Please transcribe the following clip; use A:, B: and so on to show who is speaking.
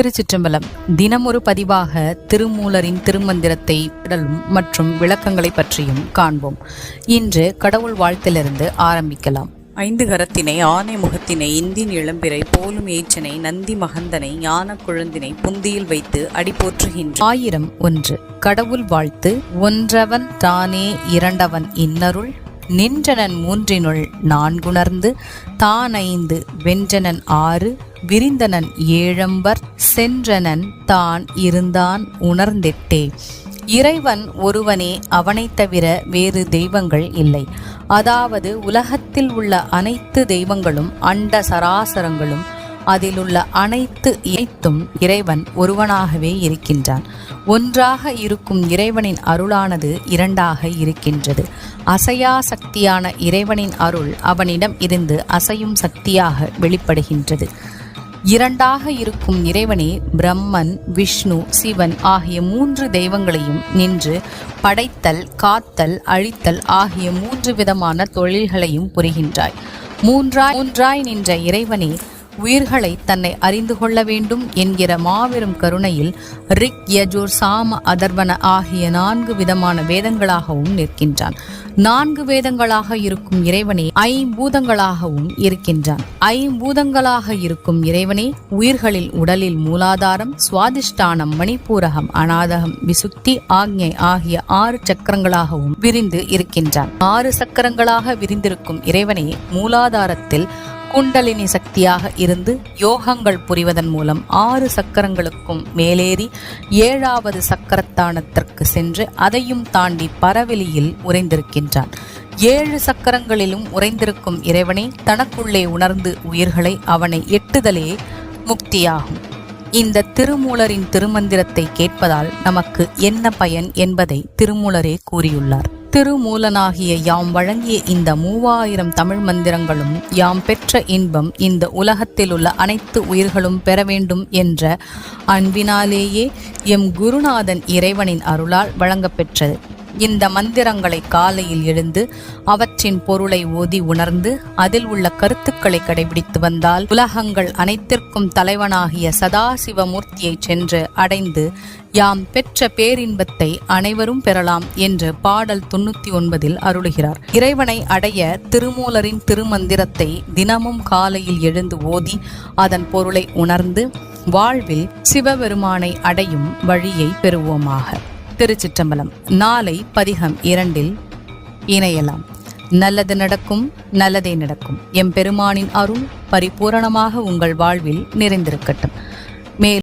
A: திருச்சிற்றம்பலம். தினமொரு பதிவாக திருமூலரின் திருமந்திரத்தை விடலும் மற்றும் விளக்கங்களை பற்றியும் காண்போம். இன்று கடவுள் வாழ்த்திலிருந்து ஆரம்பிக்கலாம்.
B: ஐந்து கரத்தினை ஆனை முகத்தினை இந்தின் இளம்பிறை போலும் ஏற்றனை நந்தி மகந்தனை ஞான குழந்தினை புந்தியில் வைத்து அடி போற்றுகின்ற
A: ஆயிரம் ஒன்று. கடவுள் வாழ்த்து ஒன்றவன் தானே இரண்டவன் இன்னருள் நின்றனன் மூன்றினுள் நான்குணர்ந்து தானைந்து வென்றனன் ஆறு விரிந்தனன் ஏழம்பர் சென்றனன் தான் இருந்தான் உணர்ந்தெட்டே. இறைவன் ஒருவனே அவனைத் தவிர வேறு தெய்வங்கள் இல்லை. அதாவது உலகத்தில் உள்ள அனைத்து தெய்வங்களும் அண்ட சராசரங்களும் அதிலுள்ள அனைத்து இணைத்தும் இறைவன் ஒருவனாகவே இருக்கின்றான். ஒன்றாக இருக்கும் இறைவனின் அருளானது இரண்டாக இருக்கின்றது. அசையா சக்தியான இறைவனின் அருள் அவனிடம் இருந்து அசையும் சக்தியாக வெளிப்படுகின்றது. இரண்டாக இருக்கும் இறைவனே பிரம்மன் விஷ்ணு சிவன் ஆகிய மூன்று தெய்வங்களையும் நின்று படைத்தல் காத்தல் அழித்தல் ஆகிய மூன்று விதமான தொழில்களையும் புரிகின்றாய். மூன்றாய் மூன்றாய் நின்ற இறைவனே உயிர்களை தன்னை அறிந்து கொள்ள வேண்டும் என்கிற மாபெரும் கருணையில் ரிக் யஜூர் சாம அதர்வன ஆகிய நான்கு விதமான வேதங்களாகவும் நிற்கின்றான். நான்கு வேதங்களாக இருக்கும் இறைவனே ஐம்பூதங்களாகவும் இருக்கின்றான். ஐம்பூதங்களாக இருக்கும் இறைவனே உயிர்களில் உடலில் மூலாதாரம் சுவாதிஷ்டானம் மணிப்பூரகம் அநாதகம் விசுக்தி ஆக்ஞை ஆகிய ஆறு சக்கரங்களாகவும் விரிந்து இருக்கின்றான். ஆறு சக்கரங்களாக விரிந்திருக்கும் இறைவனே மூலாதாரத்தில் குண்டலினி சக்தியாக இருந்து யோகங்கள் புரிவதன் மூலம் ஆறு சக்கரங்களுக்கும் மேலேறி ஏழாவது சக்கரத்தானத்திற்கு சென்று அதையும் தாண்டி பரவெளியில் உறைந்திருக்கின்றான். ஏழு சக்கரங்களிலும் உறைந்திருக்கும் இறைவனை தனக்குள்ளே உணர்ந்து உயிர்களை அவனை எட்டுதலே முக்தியாகும். இந்த திருமூலரின் திருமந்திரத்தை கேட்பதால் நமக்கு என்ன பயன் என்பதை திருமூலரே கூறியுள்ளார். திருமூலனாகிய யாம் வழங்கிய இந்த மூவாயிரம் தமிழ் மந்திரங்களும் யாம் பெற்ற இன்பம் இந்த உலகத்தில் உள்ள அனைத்து உயிர்களும் பெற வேண்டும் என்ற அன்பினாலேயே எம் குருநாதன் இறைவனின் அருளால் வழங்கப்பெற்றது. இந்த மந்திரங்களை காலையில் எழுந்து அவற்றின் பொருளை ஓதி உணர்ந்து அதில் உள்ள கருத்துக்களை கடைபிடித்து வந்தால் உலகங்கள் அனைத்திற்கும் தலைவனாகிய சதாசிவமூர்த்தியை சென்று அடைந்து யாம் பெற்ற பேரின்பத்தை அனைவரும் பெறலாம் என்று பாடல் தொண்ணூத்தி ஒன்பதில் அருளுகிறார். இறைவனை அடைய திருமூலரின் திருமந்திரத்தை தினமும் காலையில் எழுந்து ஓதி அதன் பொருளை உணர்ந்து வாழ்வில் சிவபெருமானை அடையும் வழியை பெறுவோமாக. திருச்சிற்றம்பலம். நாளை பதிகம் இரண்டில் இணையலாம். நல்லது நடக்கும் நல்லதே நடக்கும். எம்பெருமானின் அருள் பரிபூரணமாக உங்கள் வாழ்வில் நிறைந்திருக்கட்டும். மேலும்